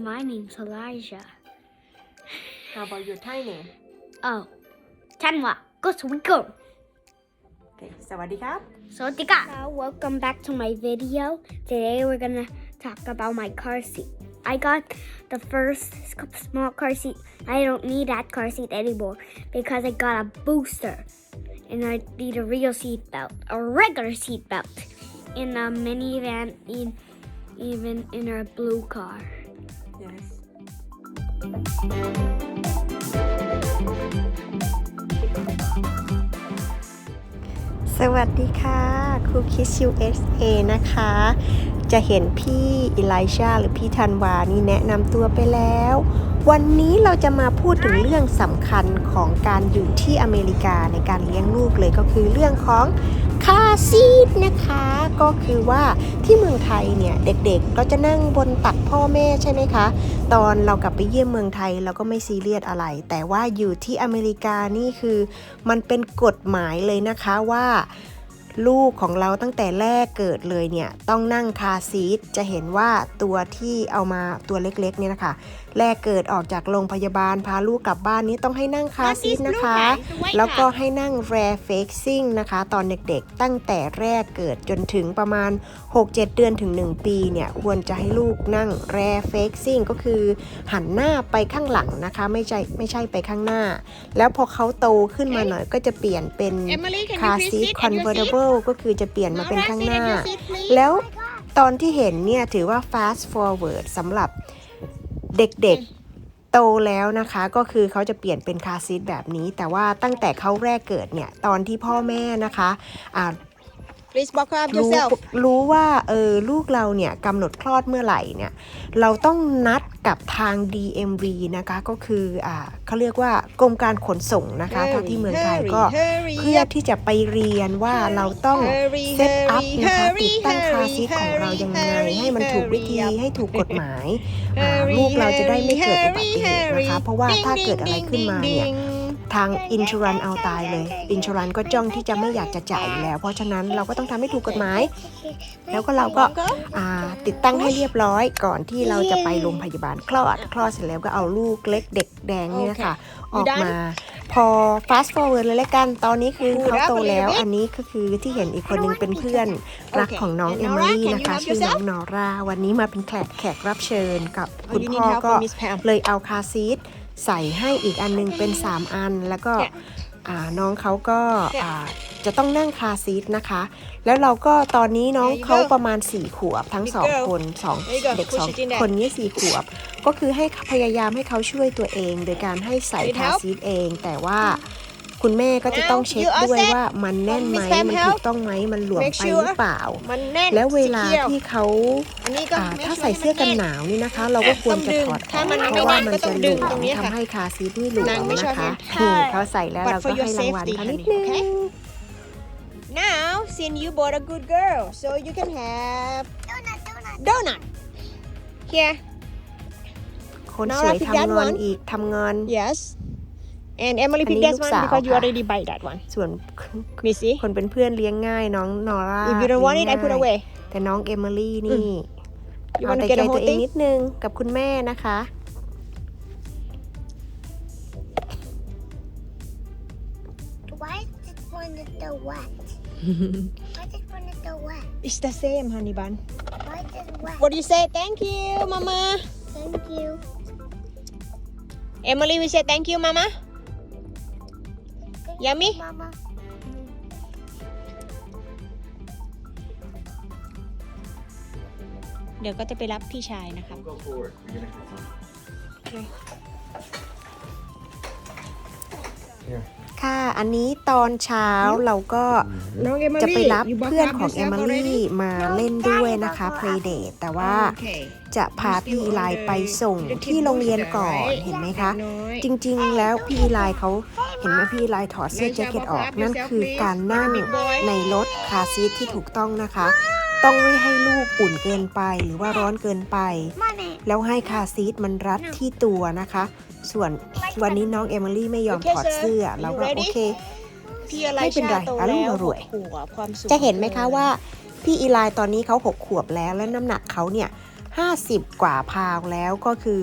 My name's Elijah. How about your tiny? Oh, Tanwa. Go so we go. Okay, Sawadika. Sawadika. So, welcome back to my video. Today we're gonna talk about my car seat. I got the first small car seat. I don't need that car seat anymore because I got a booster. And I need a real seat belt, a regular seat belt in a minivan, even in a blue car. Yes สวัสดีค่ะครูคิส USA นะคะ จะเห็นพี่อิไลชาหรือพี่ธันวานี่แนะนำตัวไปแล้ว วันนี้เราจะมาพูดถึงเรื่องสำคัญของการอยู่ที่อเมริกาในการเลี้ยงลูกเลยก็คือเรื่องของ คาซีทนะคะ ก็คือว่าที่เมืองไทยเนี่ยเด็กๆก็จะนั่งบนตักพ่อแม่ใช่ไหมคะ ตอนเรากลับไปเยี่ยมเมืองไทยเราก็ไม่ซีเรียสอะไร แต่ว่าอยู่ที่อเมริกานี่คือ มันเป็นกฎหมายเลยนะคะว่าลูกของเราตั้งแต่แรกเกิดเลยเนี่ยต้องนั่งคาซีทจะเห็นว่าตัวที่เอามาตัวเล็กๆเนี่ยนะคะแรกเกิดออกจากโรงพยาบาลพาลูกกลับบ้านนี้ต้องให้นั่งคาร์ซีทนะคะ แล้วก็ให้นั่ง rear facing นะคะ ตอนเด็กๆตั้งแต่แรกเกิดจนถึงประมาณ 6-7 เดือนถึง 1 ปีเนี่ยควรจะให้ลูกนั่ง rear facing ก็คือหันหน้าไปข้างหลังนะคะ ไม่ใช่ไม่ใช่ไปข้างหน้า แล้วพอเขาโตขึ้นมาหน่อยก็จะเปลี่ยนเป็น Emily, can you car please seat sit at your seat? convertible ก็คือจะเปลี่ยนมาเป็น Nora, ข้าง sit หน้า at your seat, please. แล้วตอนที่เห็นเนี่ยถือว่า fast forward สำหรับ เด็กๆโตแล้วนะคะก็คือเขาจะเปลี่ยนเป็นคาซีทแบบนี้ แต่ว่าตั้งแต่เขาแรกเกิดเนี่ยตอนที่พ่อแม่นะคะอ่า Please buckle up รู้ yourself. รู้ว่าเออลูกเราเนี่ยกำหนดคลอดเมื่อไหร่เนี่ยเราต้องนัดกับทาง DMV นะคะก็คืออ่าเขาเรียกว่ากรมการขนส่งนะคะเท่าที่เมืองไทยก็ hurry เพื่อ up. ที่จะไปเรียนว่าเราต้อง Hurry, เซตอัพ hurry, นะคะ hurry, ติดตั้งคา hurry, ซีทของเรายังไง hurry, ให้มันถูกวิธี hurry up. ให้ถูกกฎหมายอ่า Hurry, ลูกเราจะได้ไม่เกิดอุบั hurry, ติเหตุนะคะ hurry. เพราะว่า Ding, ถ้าเกิด ding, อะไร ding, ขึ้นมา ding, เนี่ย ding. ทางอินช r รันเอาตายเลย อินช r รันก็จ้องที่จะไม่อยากจะจ่ายอยู่แล้ว เพราะฉะนั้นเราก็ต้องทำให้ถูกกฎหมาย แล้วก็เราก็อ่าติดตั้งให้เรียบร้อยก่อนที่เราจะไปโรงพยาบาลคลอด คลอดเสร็จแล้วก็เอาลูกเล็กเด็กแดงเนี่ยค่ะออกมา พอ fast forward เลยละกัน ตอนนี้คือเขาโตแล้ว อันนี้ก็คือที่เห็นอีกคนนึงเป็นเพื่อนรักของน้องเอ Okay. มิ Nora, ลี่ can you นะคะ help ชื่อน้อง yourself? นอร่า วันนี้มาเป็นแขกแขกรับเชิญกับ Oh, คุณ you พ่ need อ help ก็ from Miss Pam. เลยเอาคาร์ซีท ใส่ให้อีกอันนึงเป็น 3 อัน แล้วก็อ่าน้องเขาก็อ่าจะต้องนั่งคาร์ซีทนะคะ แล้วเราก็ตอนนี้น้อง There you เขา go. ประมาณ 4 ขวบทั้ง Big สอง girl. คนสอง There you go. เด็ก Push สอง it in there. คนนี้สี่ขวบ ก็คือให้พยายามให้เขาช่วยตัวเอง โดยการให้ใส่ Need คาร์ help? ซีทเอง แต่ว่า คุณแม่ก็จะต้องเช็ค Now, you all ด้วย set? ว่ามันแน่นไหม Miss Pam มัน help? ถูกต้องไหมมันหลวม Make ไป sure หรือเปล่ามันแน่นแล้วเวลา secure ที่เขาอันนี้ก็อ่า make ถ้า sure ใส่เสื้อกันให้หมันาวนี่นะคะ เราก็ควรจะถอดอถ้าอกมันเพราะว่ามันไม่แน่นก็ต้จะองหลดึวงมตรงนี้ค่ะทำให้คาร์ซีทไม่หลวมนางไม่ชอบนะคะให้นี่เขาใส่แล้ว But เรา for ก็ your ให้รางวัล safety, เขานิด honey, นึง okay? Now, since you bought a good girl, so you can have donut. Here, คนส Nora วย pick ทำ that งอน one. อีกทำงอน yes. And Emily อัน pick นี้ that ลูก one สาว because you ค่ะ already buy that one. ส่วน Missy, คนเป็นเพื่อนเลี้ยงง่ายน้องนอร่า if you don't want it, I put เลี้ยงง่าย away. แต่น้องเอมิลี่นี่ You เอา want แต่ to get ใจ a ตัว whole เอง thing? นิดนึงกับคุณแม่นะคะ Why is this one so wet? Why is this one so wet? It's the same, honey bun. Why is this wet? What do you say? Thank you, Mama. Thank you. Emily, we say thank you, Mama. Thank Yummy? You, Mama. เดี๋ยวก็จะไปรับพี่ชายนะครับ Go forward. You're gonna have fun. ค่ะ อันนี้ตอนเช้าเราก็น้องเอมิลี่จะไปรับเพื่อนของเอมิลี่มาเล่นด้วยนะคะ Playdate แต่ว่าจะพาพี่อีไลไปส่งที่โรงเรียนก่อนเห็นไหมคะ จริงๆ แล้วพี่อีไลเขาเห็นไหมพี่อีไลถอดเสื้อแจ็คเก็ตออกนั่นคือการนั่งในรถคาร์ซีทที่ถูกต้องนะคะ ต้องไม่ให้ลูกอุ่นเกินไปหรือว่าร้อนเกินไป Money. แล้วให้คาร์ซีทมันรัดที่ตัวนะคะ ส่วนวันนี้น้องเอมิลี่ไม่ยอมถอดเสื้อเราก็โอเคพี่อะไรไม่เป็นไรชาโตอรุณแล้วอร่วยหกขวบความสุขจะเห็นไหมคะว่าพี่อีไลตอนนี้เขาหกขวบแล้วและน้ำหนักเขาเนี่ย50กว่าพาวแล้วก็คือ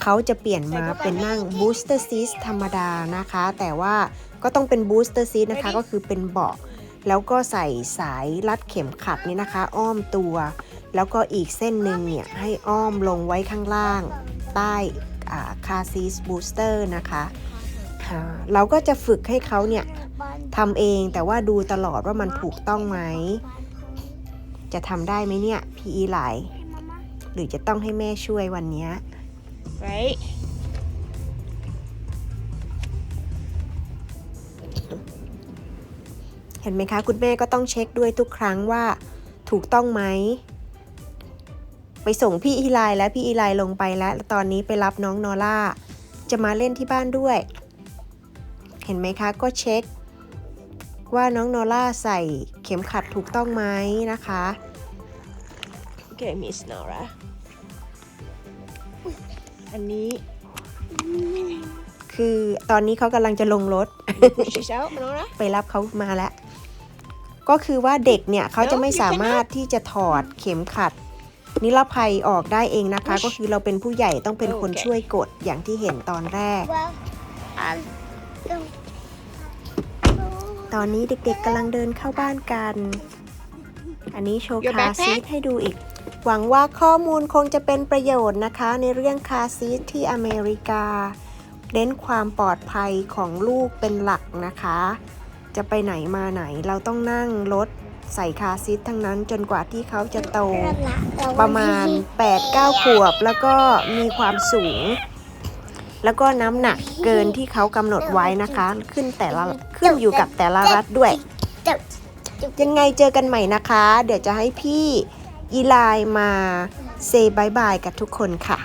เขาจะเปลี่ยนมาเป็นนั่ง booster seat ธรรมดานะคะ แต่ว่าก็ต้องเป็น booster seat นะคะก็คือเป็นเบาะแล้วก็ใส่สายรัดเข็มขัดนี่นะคะ อ้อมตัว แล้วก็อีกเส้นหนึ่งเนี่ยให้อ้อมลงไว้ข้างล่าง ใต้ คาซีสบูสเตอร์นะคะอ่าเราก็จะฝึกให้เขาเนี่ยทำเองแต่ว่าดูตลอดว่ามันถูกต้องไหม จะทำได้ไหมเนี่ย พี่อีไลหรือจะต้องให้แม่ช่วยวันเนี้ย right เห็นไหมคะ คุณแม่ก็ต้องเช็คด้วยทุกครั้งว่าถูกต้องไหม ไปส่งพี่อีไลแล้วพี่อีไลลงไปแล้วแล้วตอนนี้ไปรับน้องนอล่าจะมาเล่นที่บ้านด้วย เห็นไหมคะก็เช็ค ว่าน้องนอล่าใส่เข็มขัดถูกต้องไหมนะคะ okay Miss Nora อันนี้ คือตอนนี้เขากำลังจะลงรถ push this out Nora ไปรับเขามาแล้ว ก็คือว่าเด็กเนี่ยเขาจะไม่สามารถที่จะถอดเข็มขัด นิรภัยออกได้เองนะคะ ก็คือเราเป็นผู้ใหญ่ต้องเป็นคนโอเคช่วยกดอย่างที่เห็นตอนแรก Well, um, don't. ตอนนี้เด็กๆกำลังเดินเข้าบ้านกัน อันนี้โชว์ Your คาร์ซีท backpack? ให้ดูอีก หวังว่าข้อมูลคงจะเป็นประโยชน์นะคะ ในเรื่องคาร์ซีทที่อเมริกาเน้นความปลอดภัยของลูกเป็นหลักนะคะ จะไปไหนมาไหนเราต้องนั่งรถ ใส่คาร์ซีททั้งนั้นจนกว่าที่เขาจะโตประมาณ 8-9 ขวบ แล้วก็มีความสูง แล้วก็น้ำหนักเกินที่เขากำหนดไว้นะคะ ขึ้นแต่ละขึ้นอยู่กับแต่ละรัฐด้วย ยังไงเจอกันใหม่นะคะ เดี๋ยวจะให้พี่อีไลน์มาเซบายบายกับทุกคนค่ะ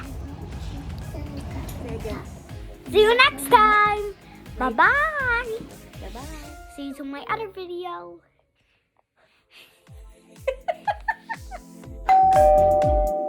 See you next time. Bye bye. Bye bye. See you to my other video. うん。